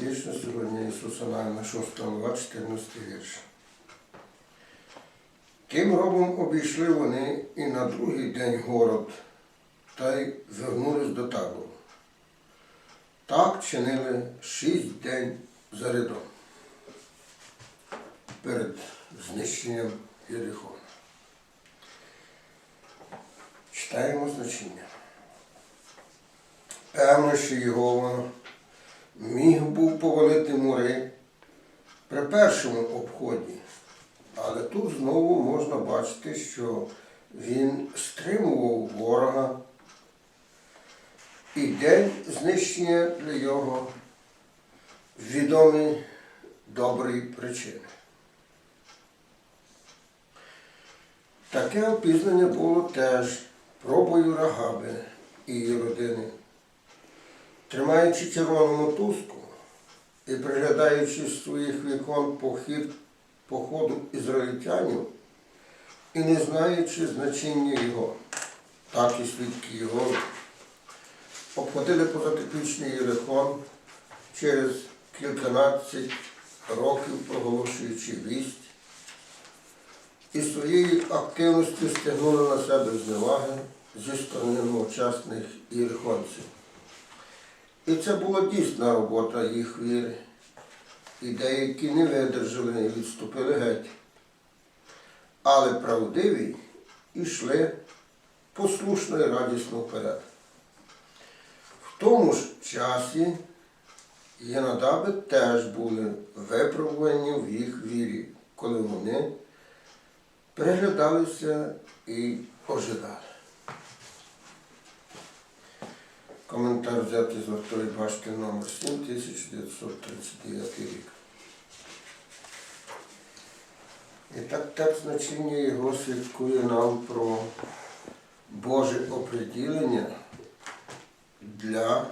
Вічно сьогодні Ісуса на 6 глава, 14 вірш. Тим робом обійшли вони і на другий день город, та й вернулись до табору. Так чинили шість день за рядом перед знищенням Єрихона. Читаємо значення. Певно, що Єгова міг був повалити мури при першому обході, але тут знову можна бачити, що він стримував ворога, і день знищення для його відомі добрі причини. Таке опізнання було теж пробою Рагаби і її родини. Тримаючи червону мотузку і приглядаючи з своїх вікон похід походу ізраїльтянів і не знаючи значення його, так і свідки його обходили позатипічний Єрихон через кільканадцять років проголошуючи вість і своєю активністю стягнули на себе зневаги зі сторони новочасних єрихонців. І це була дійсна робота їх віри. І деякі не видержали і відступили геть. Але правдиві йшли послушно і радісно вперед. В тому ж часі Єнадаби теж були випробувані в їх вірі, коли вони переглядалися і ожидали. Коментар взятий з вартої башти номер 7 1939 рік. І так так значення його свідкує нам про Боже оприділення для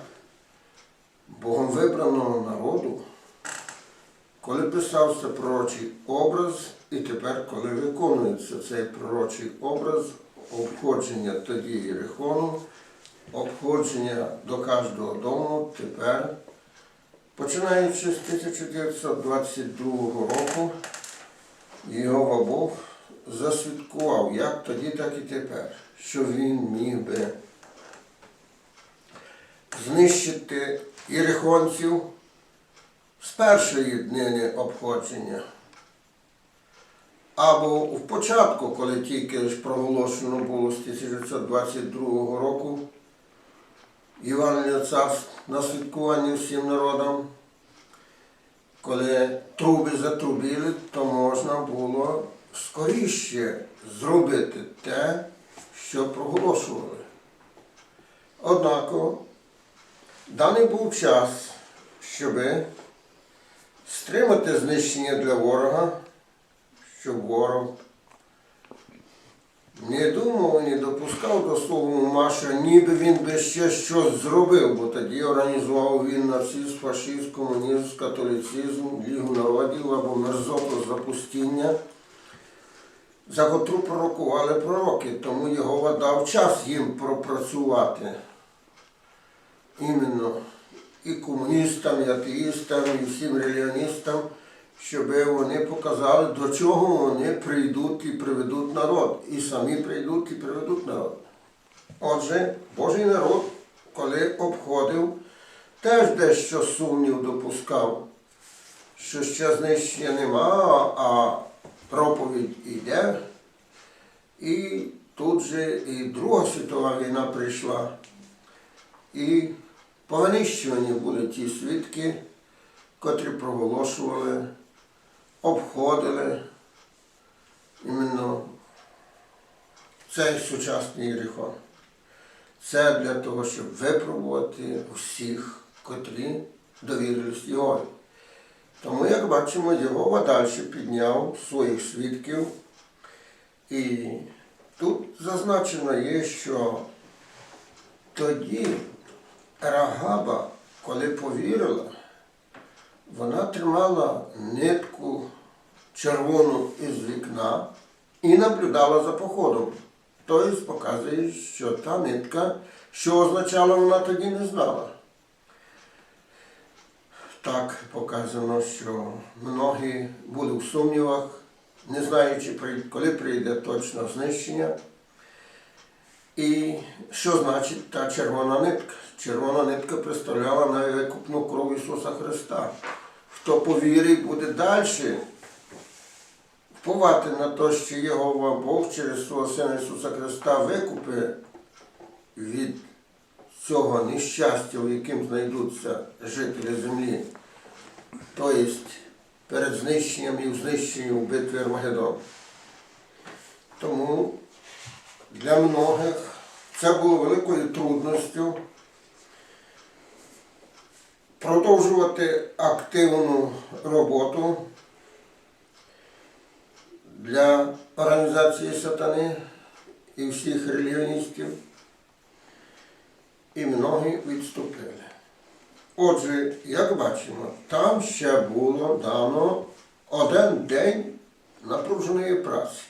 Богом вибраного народу, коли писався пророчий образ, і тепер, коли виконується цей пророчий образ обходження тоді Єрихону, обходження до кожного дому тепер, починаючи з 1922 року, його Бог засвідкував як тоді, так і тепер, що він міг би знищити єрихонців з першої днини обходження. Або в початку, коли тільки ж проголошено було з 1922 року Євангелія царств на святкування всім народам, коли труби затрубили, то можна було скоріше зробити те, що проголошували. Однако даний був час, щоб стримати знищення для ворога, щоб ворог не думав і не допускав до свого Маша, ніби він би ще щось зробив, бо тоді організував він нацист, фашизм, комунізм, католицизм, лігу народів або мерзоту запустіння, за котру пророкували пророки, тому його дав час їм пропрацювати. Іменно і комуністам, і атеїстам, і всім релігіоністам, щоб вони показали, до чого вони прийдуть і приведуть народ. І самі прийдуть і приведуть народ. Отже, Божий народ, коли обходив, теж дещо сумнів допускав, що ще знищення нема, а проповідь іде. І тут же і Друга світова війна прийшла. І повинищувані були ті свідки, котрі проголошували, обходили іменно цей сучасний Єрихон. Це для того, щоб випробувати всіх, котрі довірились Єгові. Тому, як бачимо, Єгова далі підняв своїх свідків. І тут зазначено є, що тоді Рагаба, коли повірила, вона тримала нитку червону із вікна і наблюдала за походом. Тобто показує, що та нитка, що означала, вона тоді не знала. так показано, що многі були в сумнівах, не знаючи, коли прийде точно знищення. І що значить та червона нитка? Червона нитка представляла найвикупну кров Ісуса Христа. Хто повірить, буде далі вповати на те, що Єгова Бог через свого Сина Ісуса Христа викупи від цього нещастя, в яким знайдуться жителі землі, тобто перед знищенням і в знищенні в битві Армагеддон. Тому для многих це було великою трудністю продовжувати активну роботу для організації сатани і всіх релігіоністів, і многі відступили. Отже, як бачимо, там ще було дано один день напруженої праці.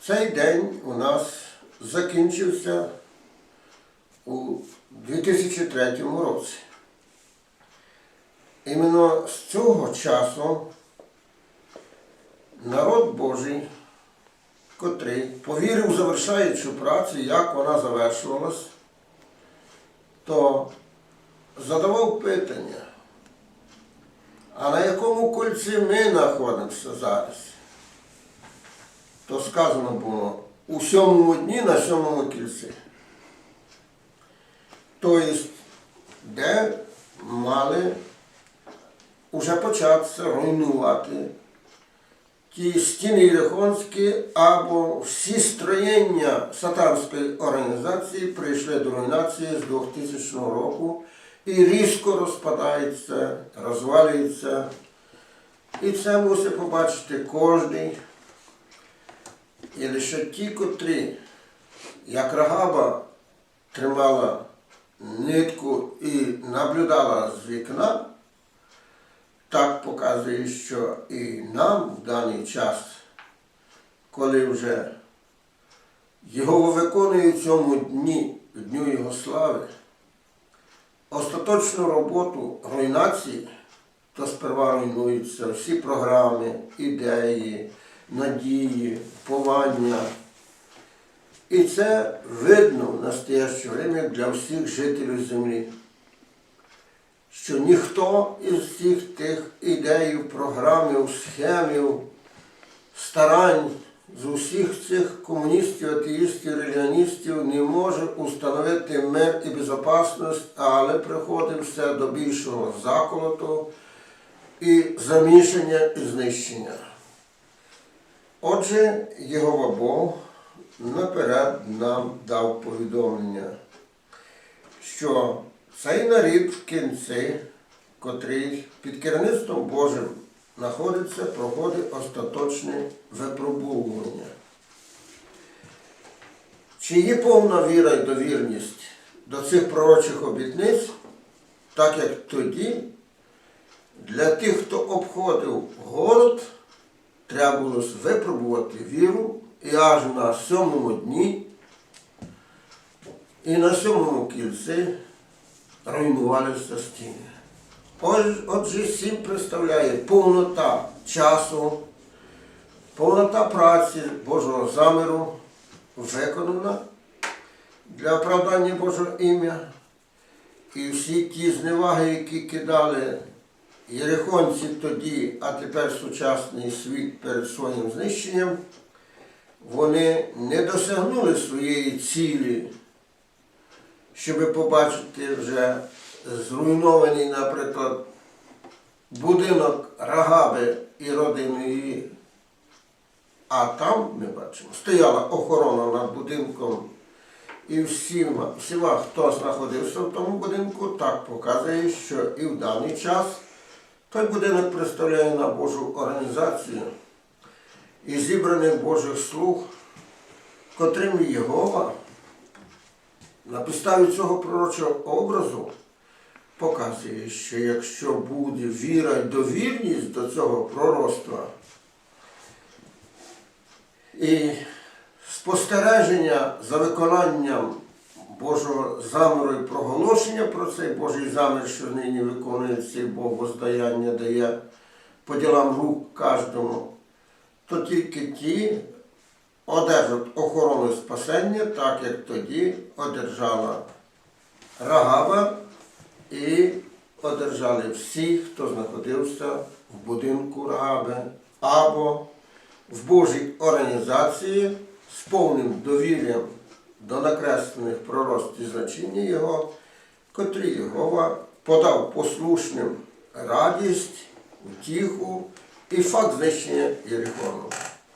Цей день у нас закінчився у 2003 році. Іменно з цього часу народ Божий, котрий повірив в завершаючу працю, як вона завершувалась, то задавав питання, а на якому кольці ми знаходимося зараз? То сказано було у сьомому дні на сьомому кільці. Тобто, де мали вже початися руйнувати ті стіни Єрихонські або всі строєння сатанської організації прийшли до руйнації з 2000 року і різко розпадаються, розвалюються. І це мусить побачити кожен. І лише ті, котрі, як Рагаба тримала нитку і наблюдала з вікна, так показує, що і нам в даний час, коли вже його виконує в цьому дні, в дню Його слави, остаточну роботу руйнації, то сперва руйнуються всі програми, ідеї, надії, повання. І це видно в настояще время для всіх жителів землі що ніхто із всіх тих ідей, програмів, схемів, старань з усіх цих комуністів, атеїстів, релігіоністів не може установити мир і безпечність, але приходить все до більшого заколоту і замішання і знищення. Отже, Єгова Бог наперед нам дав повідомлення, що цей нарід в кінці, котрий під керівництвом Божим знаходиться, проходить остаточне випробовування. Чи є повна віра і довірність до цих пророчих обітниць, так як тоді, для тих, хто обходив город, треба було випробувати віру і аж на сьомому дні і на сьомому кільці руйнувалися стіни. Отже, сім представляє повнота часу, повнота праці Божого заміру виконана для оправдання Божого ім'я. І всі ті зневаги, які кидали єрихонці тоді, а тепер сучасний світ перед своїм знищенням, вони не досягнули своєї цілі щоб побачити вже зруйнований, наприклад, будинок Рагаби і родини її. А там, ми бачимо, стояла охорона над будинком. І всіма, всіма, хто знаходився в тому будинку, так показує, що і в даний час той будинок представляє на Божу організацію і зібраних Божих слуг, котрим Єгова на підставі цього пророчого образу показує, що якщо буде віра і довірність до цього пророцтва і спостереження за виконанням Божого заміру і проголошення про цей Божий замір, що нині виконує цей Бог воздаяння дає по ділам рук кожному, то тільки ті одержать охорону спасення, так як тоді одержала Рагаба і одержали всі, хто знаходився в будинку Рагаби або в Божій організації з повним довір'ям до накреслених пророцтв і значення Його, котрі Єгова подав послушним радість, утіху і факт знищення Єрихону.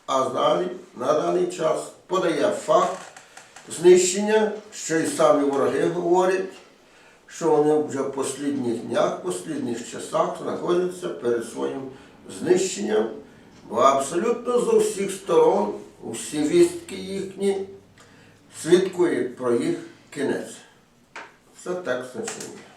А далі, на даний час подає факт знищення, що і самі вороги говорять, що вони вже в послідніх днях, в послідніх часах знаходяться перед своїм знищенням, бо абсолютно з усіх сторон, усі вістки їхні свідкують про їх кінець. Це текст значення.